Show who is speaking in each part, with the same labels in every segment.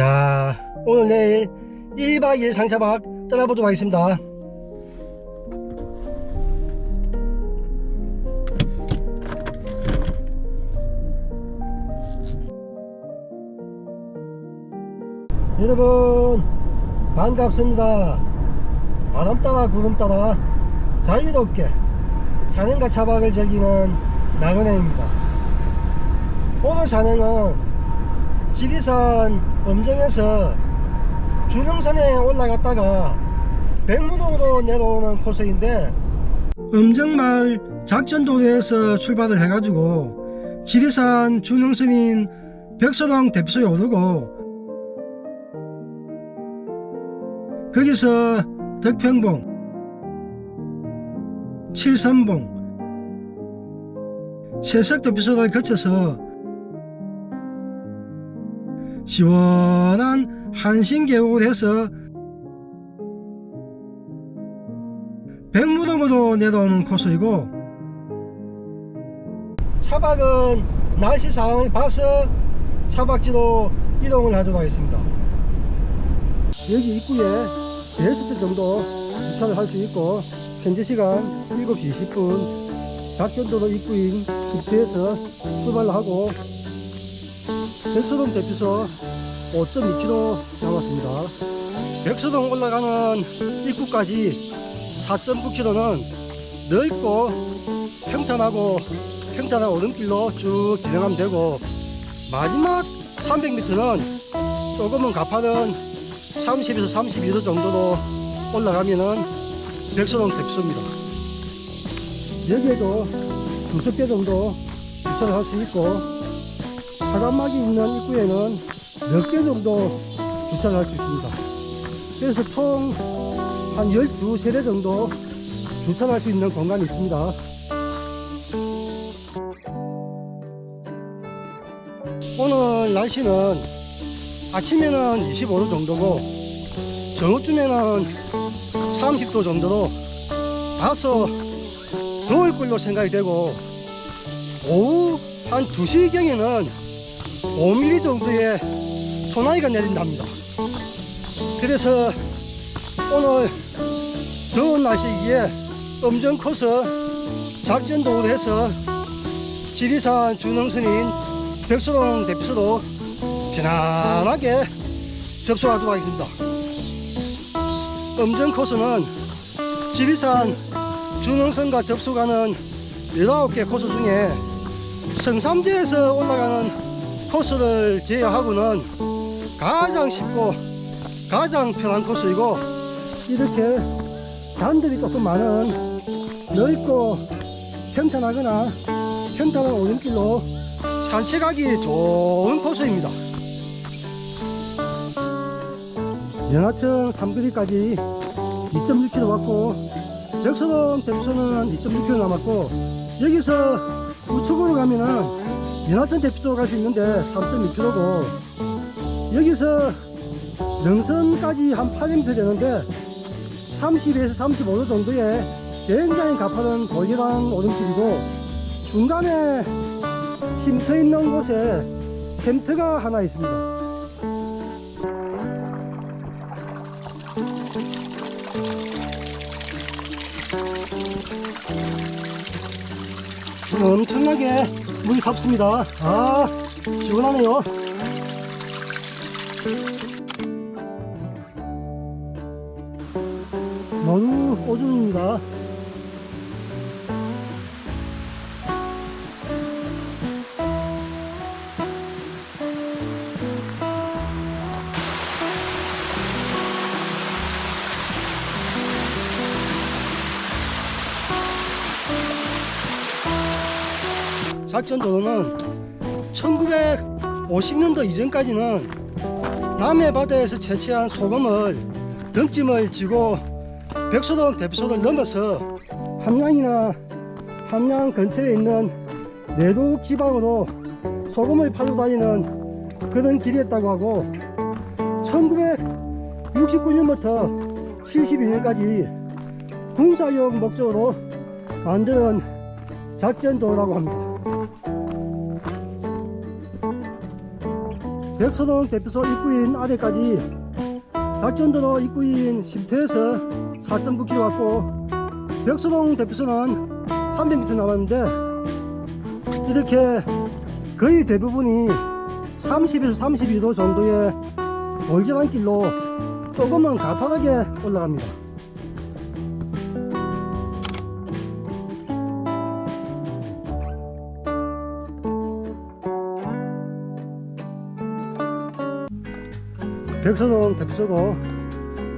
Speaker 1: 자, 오늘 내일 1박 2일 상사박 떠나보도록 하겠습니다. 여러분, 반갑습니다. 바람 따라 구름 따라 자유롭게 산행과 차박을 즐기는 나그네입니다. 오늘 산행은 지리산 엄정에서 주능선에 올라갔다가 백무동으로 내려오는 코스인데 엄정마을 작전도로에서 출발을 해가지고 지리산 주능선인 백서동 대피소에 오르고 거기서 덕평봉, 칠선봉, 세석대피소를 거쳐서 시원한 한신계곡을 해서 백무동으로 내려오는 코스이고 차박은 날씨 상황을 봐서 차박지로 이동을 하도록 하겠습니다. 여기 입구에 베스트 정도 주차를 할 수 있고 현재 시간 7시 20분 작전도로 입구인 숙주에서 출발을 하고 백서동 대피소 5.2km 남았습니다. 백서동 올라가는 입구까지 4.9km는 넓고 평탄하고 평탄한 오른길로 쭉 진행하면 되고 마지막 300m는 조금은 가파른 30에서 32도 정도로 올라가면은 백서동 대피소입니다. 여기에도 두세 개 정도 주차를 할 수 있고 사람막이 있는 입구에는 몇 개 정도 주차를 할 수 있습니다. 그래서 총 한 12세대 정도 주차를 할 수 있는 공간이 있습니다. 오늘 날씨는 아침에는 25도 정도고 저녁쯤에는 30도 정도로 다소 더울 걸로 생각이 되고 오후 한 2시경에는 5mm 정도의 소나기가 내린답니다. 그래서 오늘 더운 날씨기에 음정 코스 작전도로 해서 지리산 준흥선인 백소동 대피소로 편안하게 접수하도록 하겠습니다. 음정 코스는 지리산 준흥선과 접수가는 19개 코스 중에 성삼지에서 올라가는 코스를 제외하고는 가장 쉽고 가장 편한 코스이고 이렇게 잔들이 조금 많은 넓고 평탄하거나 평탄한 오름길로 산책하기 좋은 코스입니다. 연하천 삼거리까지 2.6km 왔고 백서동 대피소는 2.6km 남았고 여기서 우측으로 가면은 연하천 대피소 갈수 있는데 3.2km고 여기서 능선까지 한 8km 되는데 30에서 35도 정도의 굉장히 가파른 고리란 오름길이고 중간에 쉼터 있는 곳에 샘터가 하나 있습니다. 엄청나게 물이 섭습니다. 아, 시원하네요. 너무 오줌입니다. 작전도로는 1950년도 이전까지는 남해 바다에서 채취한 소금을 등짐을 지고 백소동 대피소를 넘어서 함양이나 함양 근처에 있는 내륙 지방으로 소금을 팔고 다니는 그런 길이었다고 하고 1969년부터 72년까지 군사용 목적으로 만든 작전도라고 합니다. 백서동 대표소 입구인 아래까지 작전도로 입구인 쉼터에서 4.9km 왔고 벽서동 대표소는 300m 남았는데 이렇게 거의 대부분이 30에서 32도 정도의 올겨란 길로 조금은 가파르게 올라갑니다. 백서동 대표소고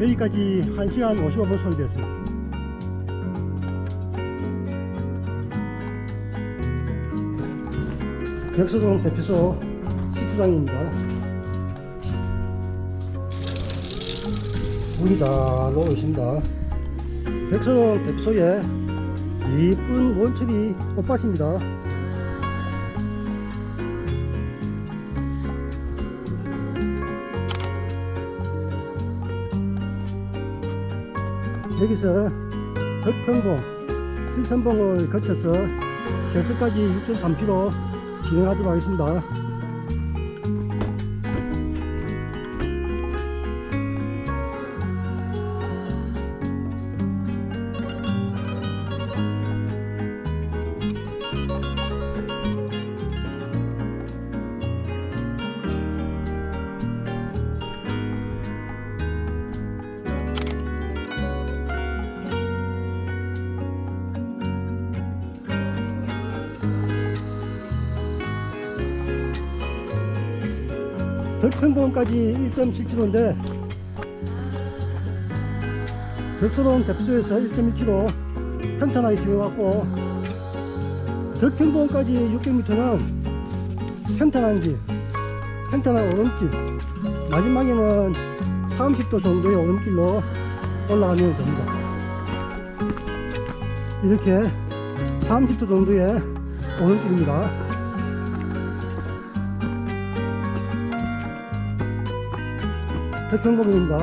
Speaker 1: 여기까지 1시간 55분 소요되었습니다. 백서동 대표소 식수장입니다. 문이 다 있습니다. 백서동 대표소에 이쁜 원철이 꽃밭입니다. 여기서 덕평봉, 실선봉을 거쳐서 세서까지 6.3km 진행하도록 하겠습니다. 평봉까지 1.7km인데 덕소동 대표소에서 1.1km 평탄하게 진행왔고 덕평봉까지 600m는 평탄한 길, 평탄한 오름길 마지막에는 30도 정도의 오름길로 올라가면 됩니다. 이렇게 30도 정도의 오름길입니다. 덕평봉입니다.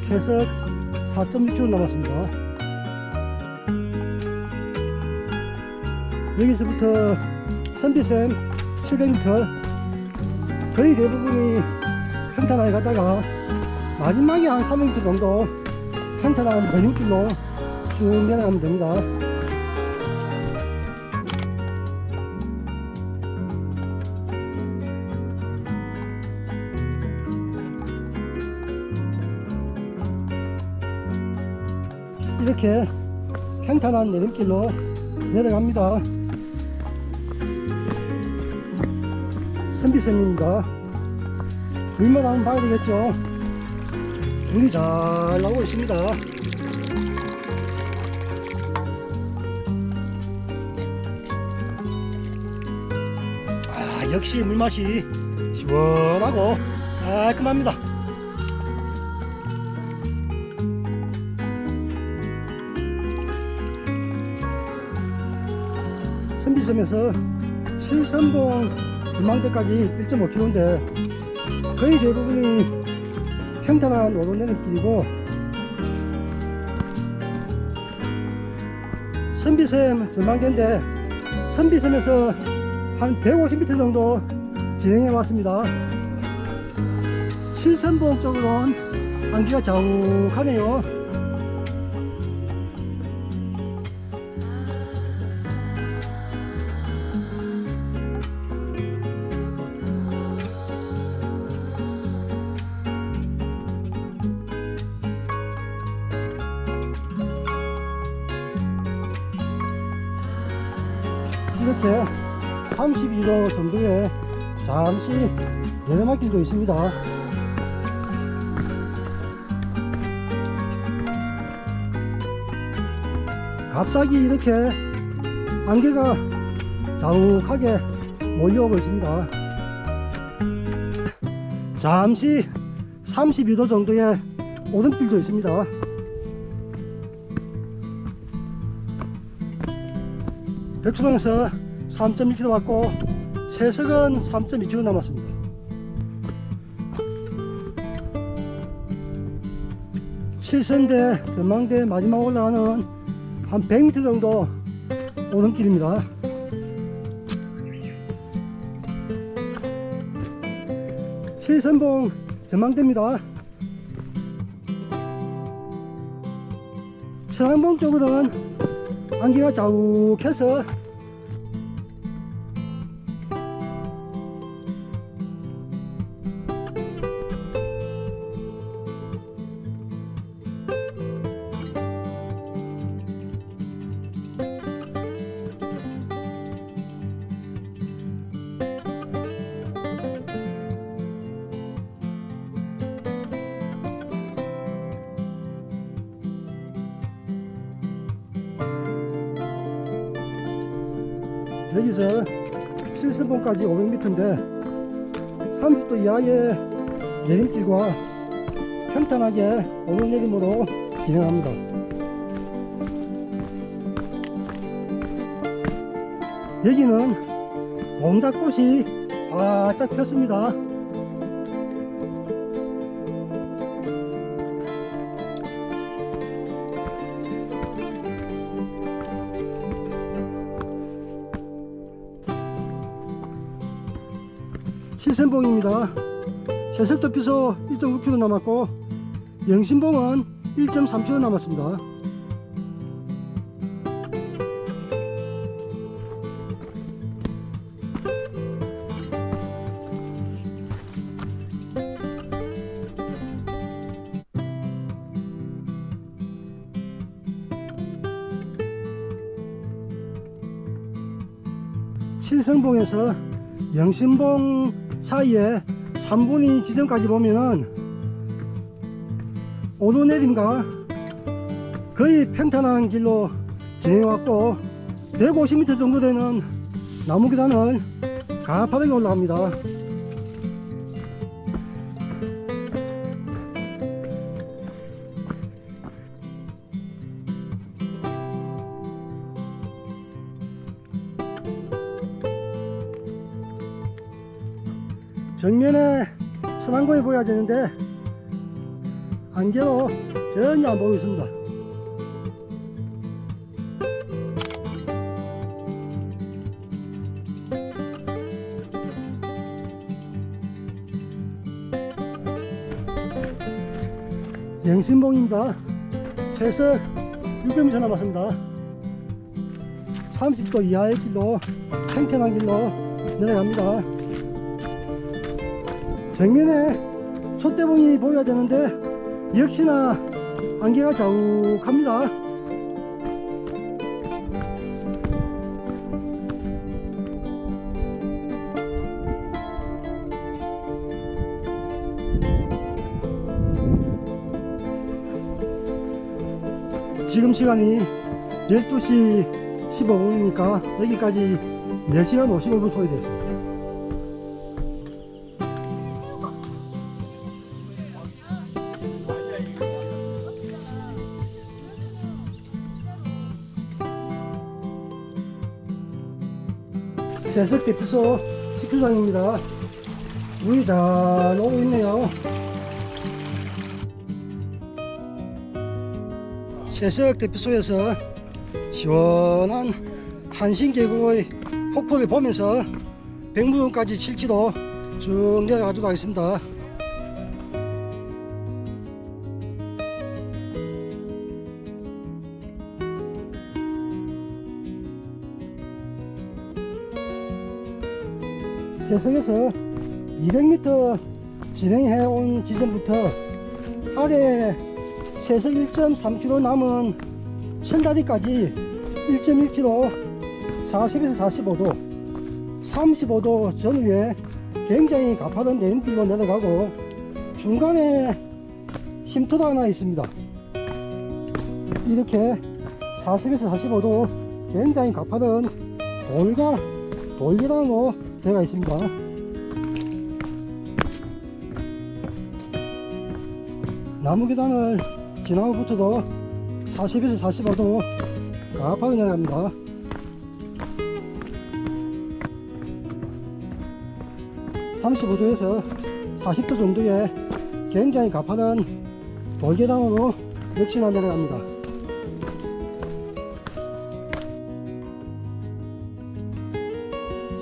Speaker 1: 세석 4.6km 남았습니다. 여기서부터 선비샘 700m 거의 대부분이 평탄하게 가다가 마지막에 한 300m 정도 평탄한 전용길로 쭉 내려가면 됩니다. 이렇게 평탄한 내림길로 내려갑니다. 선비섬입니다. 물만 한번 봐야 되겠죠. 물이 잘 나오고 있습니다. 아, 역시 물맛이 시원하고 깔끔합니다. 선비섬에서 칠선봉 전망대까지 1.5km인데 거의 대부분이 평탄한 오르내는 길이고 선비섬 전망대인데 선비섬에서 한 150m 정도 진행해 왔습니다. 칠선봉 쪽으로는 안기가 자욱하네요. 32도 정도의 잠시 내려막길도 있습니다. 갑자기 이렇게 안개가 자욱하게 몰려오고 있습니다. 잠시 32도 정도의 오름길도 있습니다. 백초동에서 3.1km 왔고 세석은 3.2km 남았습니다. 칠선대 전망대 마지막 올라가는 한 100m 정도 오는 길입니다. 칠선봉 전망대입니다. 천왕봉 쪽으로는 안개가 자욱해서 칠선봉까지 500m인데 30도 이하의 내림길과 평탄하게 오르내림으로 진행합니다. 여기는 동작꽃이 바짝 폈습니다. 칠선봉입니다. 세석도 피소 1.5km 남았고 영신봉은 1.3km 남았습니다. 칠성봉에서 영신봉 사이에 3분위 지점까지 보면은 오르내림과 거의 평탄한 길로 진행해왔고 150m 정도 되는 나무 계단을 가파르게 올라갑니다. 정면에 천왕봉이 보여야 되는데 안개로 전혀 안 보이고 있습니다. 영신봉입니다. 세석 600m 남았습니다. 30도 이하의 길로 팽팽한 길로 내려갑니다. 정면에 촛대봉이 보여야 되는데 역시나 안개가 자욱합니다. 지금 시간이 12시 15분이니까 여기까지 4시간 55분 소요됐습니다. 세석 대피소 식수장입니다. 물이 잘 오고 있네요. 세석 대피소에서 시원한 한신 계곡의 폭포를 보면서 백무동까지 7km 쭉 내려가도록 하겠습니다. 세석에서 200m 진행해 온 지점부터 아래 세석 1.3km 남은 천다리까지 1.1km 40에서 45도 35도 전후에 굉장히 가파른 내림길로 내려가고 중간에 쉼터도 하나 있습니다. 이렇게 40에서 45도 굉장히 가파른 돌과 돌계단으로 되어 있습니다 나무 계단을 지나고부터도 40에서 45도 가파르게 내려갑니다. (35도에서 40도) 정도의 굉장히 가파른 돌계단으로 역시나 내려갑니다.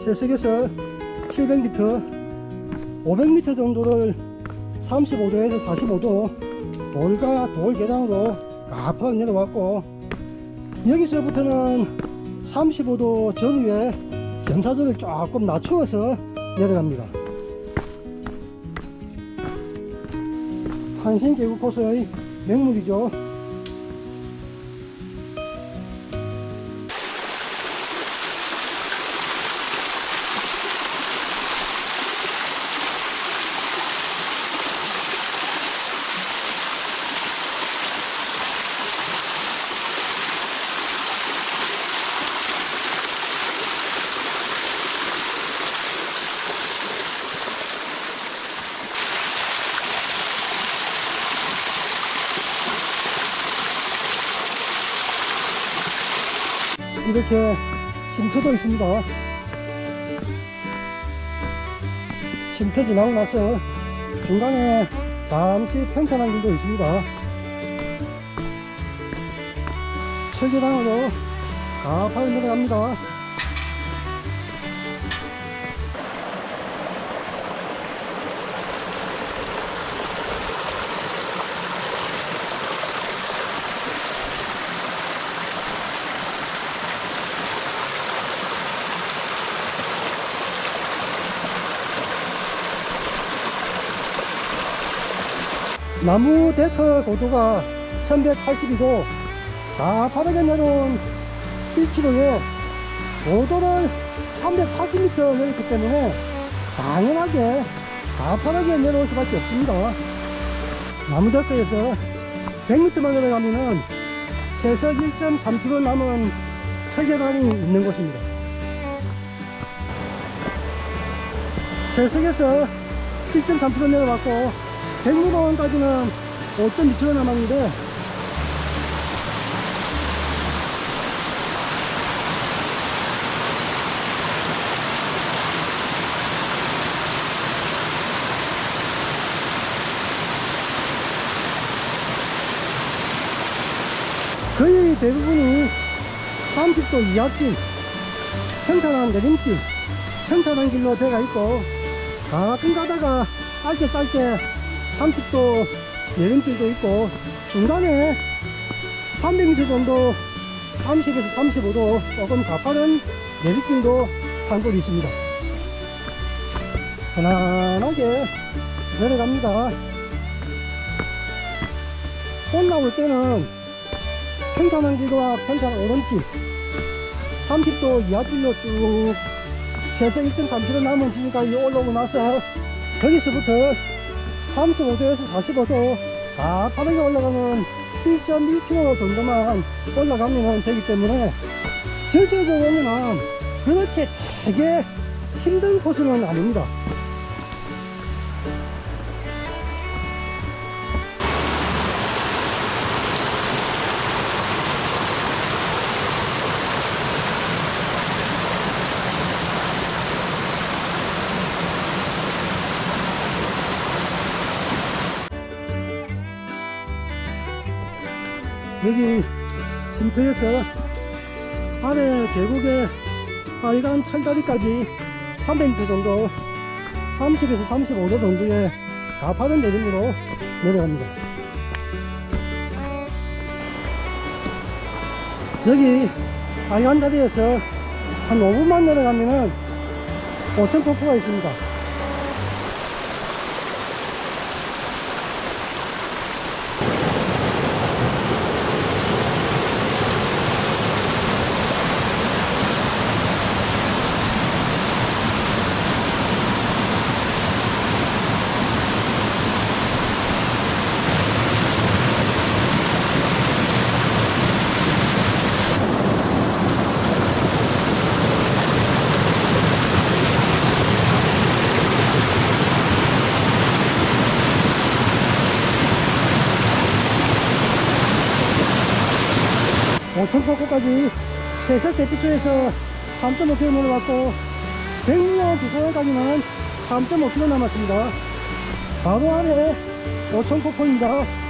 Speaker 1: 세석에서 700m 500m 정도를 35도에서 45도 돌과 돌 계단으로 가파르게 내려왔고 여기서부터는 35도 전후에 경사도를 조금 낮추어서 내려갑니다. 한신계곡 코스의 맹물이죠. 이렇게 쉼터도 있습니다. 쉼터 지나고 나서 중간에 잠시 평탄한 길도 있습니다. 철계단으로 가파르게 내려갑니다. 나무 데크 고도가 1182도 가파르게 내려온 1km에 고도를 380m 내렸기 때문에 당연하게 가파르게 내려올 수밖에 없습니다. 나무 데크에서 100m만 내려가면은 최석 1.3km 남은 철계단이 있는 곳입니다. 최석에서 1.3km 내려갔고 백무공원까지는 5.2km 남았는데. 거의 대부분이 30도 이하길 평탄한 내림길 평탄한 길로 되어 있고 가끔 가다가 짧게 짧게 30도 내림길도 있고 중간에 300m 정도 30에서 35도 조금 가파른 내리길도 한곳 있습니다. 편안하게 내려갑니다. 올라올 때는 평탄한 길과 평탄한 오른길 30도 이하길로 쭉 세서 1.3km 남은 지까지 올라오고 나서 거기서부터 35도에서 45도 가파르게 올라가는 1.1km 정도만 올라가면 되기 때문에 전체적으로 보면 그렇게 되게 힘든 코스는 아닙니다. 여기 쉼터에서 아래 계곡의 빨간 철다리까지 300m 정도 30에서 35도 정도의 가파른 내림으로 내려갑니다. 여기 빨간 다리에서 한 5분만 내려가면은 5천 폭포가 있습니다. 오천폭포까지 세석 대피소에서 3.5km 내려갔고 백령 부산까지는 3.5km 남았습니다. 바로 안에 오천폭포입니다.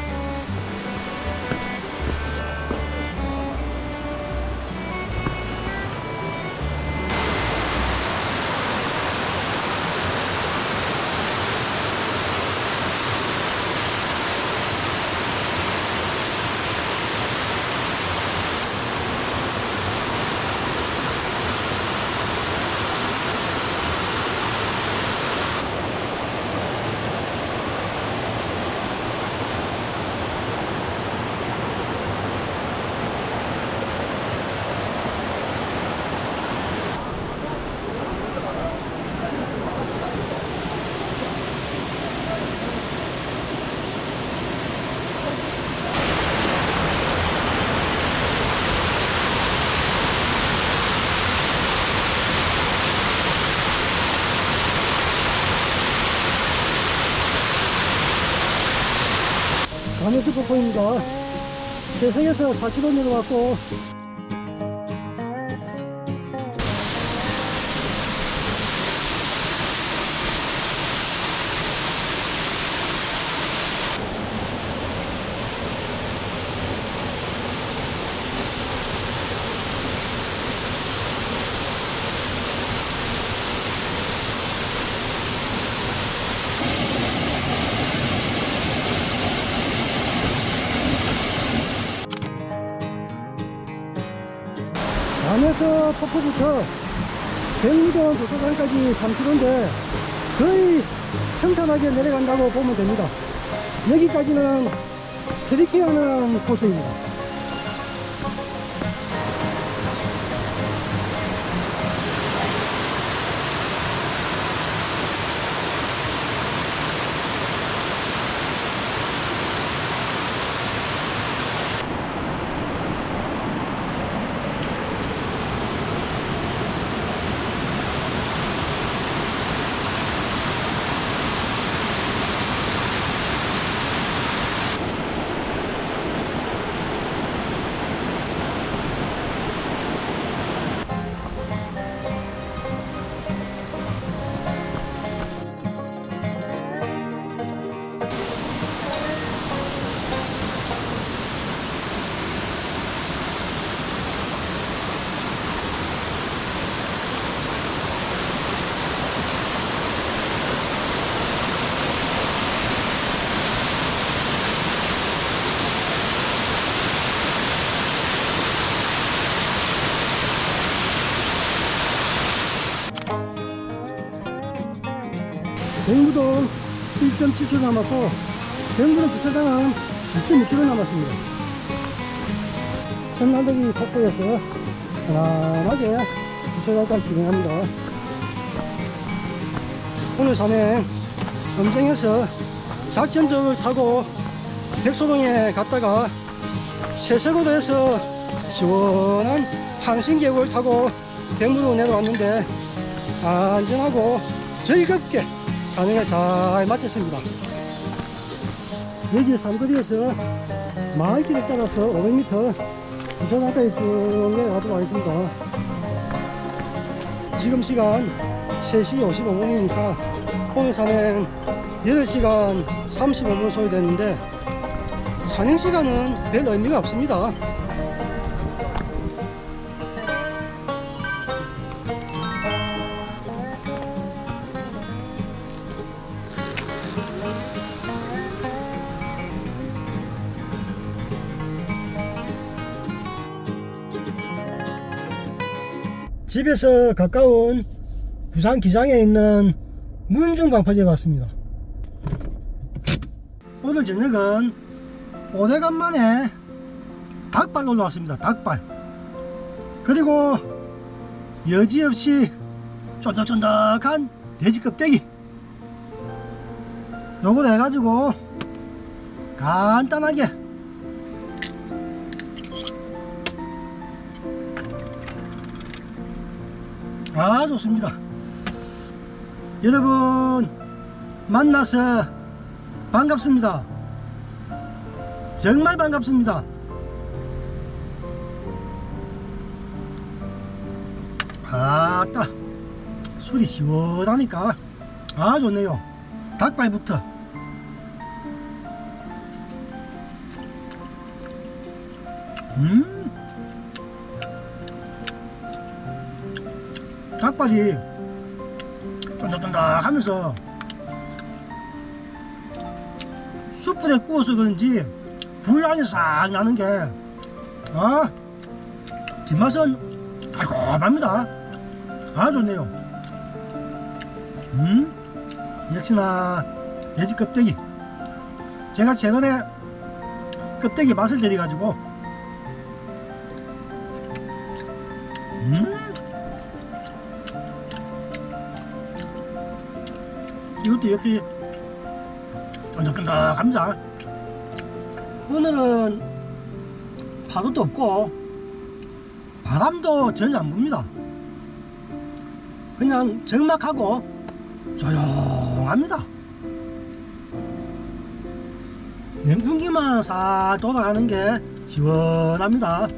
Speaker 1: 잠에서 폭포입니다. 세상에서 4km 내려왔고 잠에서 폭포부터 백리동 도서관까지 3km인데 거의 평탄하게 내려간다고 보면 됩니다. 여기까지는 트리킹하는 코스입니다. 1.7km 남았고 백무동 주차장은 2.6km 남았습니다. 천남대기 폭포에서 편안하게 주차장까지 진행합니다. 오늘 산행 검정에서 작전적을 타고 백소동에 갔다가 세서고도에서 시원한 항신계곡을 타고 백무동 내려왔는데 안전하고 즐겁게 산행을 잘 마쳤습니다. 여기 삼거리에서 마을길을 따라서 500m 부산항까지 쭉 내려가도록 하겠습니다. 지금 시간 3시 55분이니까 오늘 산행 8시간 35분 소요됐는데 산행 시간은 별 의미가 없습니다. 집에서 가까운 부산 기장에 있는 문중 방파제에 왔습니다. 오늘 저녁은 오래간만에 닭발 놀러 왔습니다. 닭발. 그리고 여지없이 쫀득쫀득한 돼지 껍데기. 요걸 해가지고 간단하게 아 좋습니다. 여러분 만나서 반갑습니다. 정말 반갑습니다. 아따 술이 시원하니까. 아 좋네요. 닭발부터. 음 닭발이 쫀득쫀득 하면서 숯불에 구워서 그런지 불향이 싹 나는 게 아, 뒷맛은 달콤합니다. 아 좋네요. 음? 역시나 돼지 껍데기. 제가 최근에 껍데기 맛을 들여가지고 음 이것도 역시 쫀득쫀득합니다. 오늘은 파도도 없고 바람도 전혀 안 붑니다. 그냥 적막하고 조용합니다. 냉풍기만 싹 돌아가는 게 시원합니다.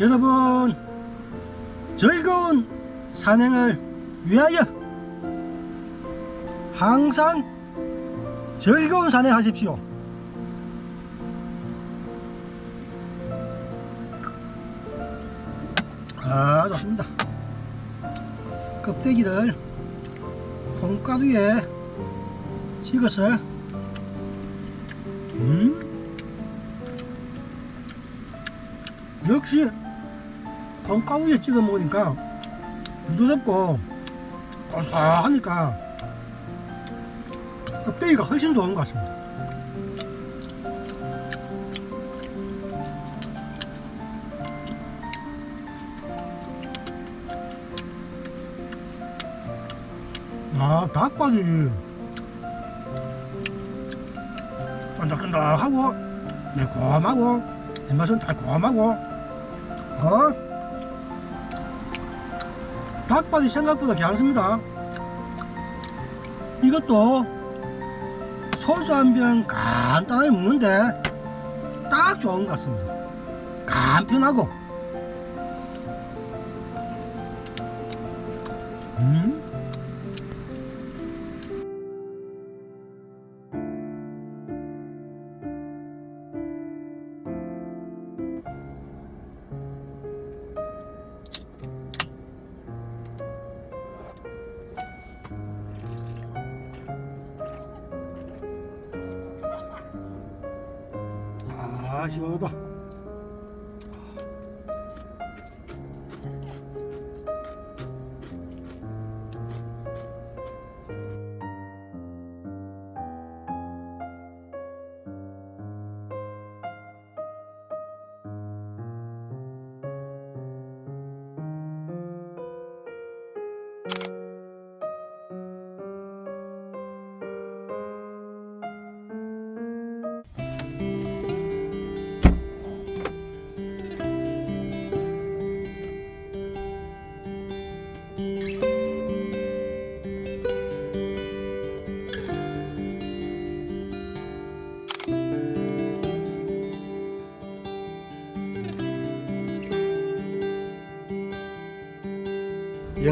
Speaker 1: 여러분 즐거운 산행을 위하여 항상 즐거운 산행 하십시오. 아 좋습니다. 껍데기를 콩가루에 찍어서 음 역시 콩가루에 찍어 먹으니까 부드럽고 고소하니까 껍데기가 훨씬 좋은 것 같습니다. 아, 닭발이 쫀득쫀득하고 매콤하고 뒷맛은 달콤하고 어? 닭발이 생각보다 괜찮습니다. 이것도 소주 한 병 간단하게 먹는데 딱 좋은 것 같습니다. 간편하고 음?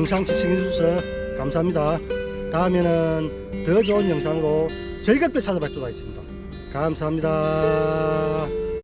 Speaker 1: 영상 시청해주셔서 감사합니다. 다음에는 더 좋은 영상으로 즐겁게 찾아뵙도록 하겠습니다. 감사합니다.